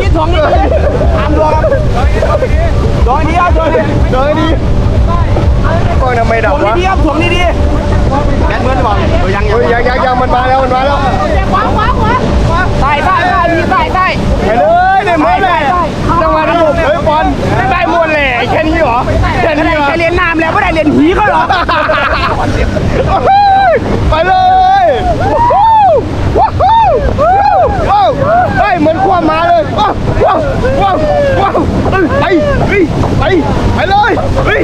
นี้ถ่งนี้ทำตัวครับโดนดีครับโดนดีโดนดีก้องทำไมดับถ่วงวะดีครับถ่ดีดีแกนเมื่อไหร่บอกยังยังยังยังมันมาแล้วมันมาแล้วขวาขวาขวาใต้ใต้ใต้มีใต้ใต้ไปเลยเนี่ยมาเลยจังหวะระบเฮ้ยบอลไม่ได้มวนเลยแค่นี้หรอแค่นี้เหรอเรียนน้ำแล้วไม่ได้เรียนผีเขาหรอไปเลย ไปเลยเฮ้ย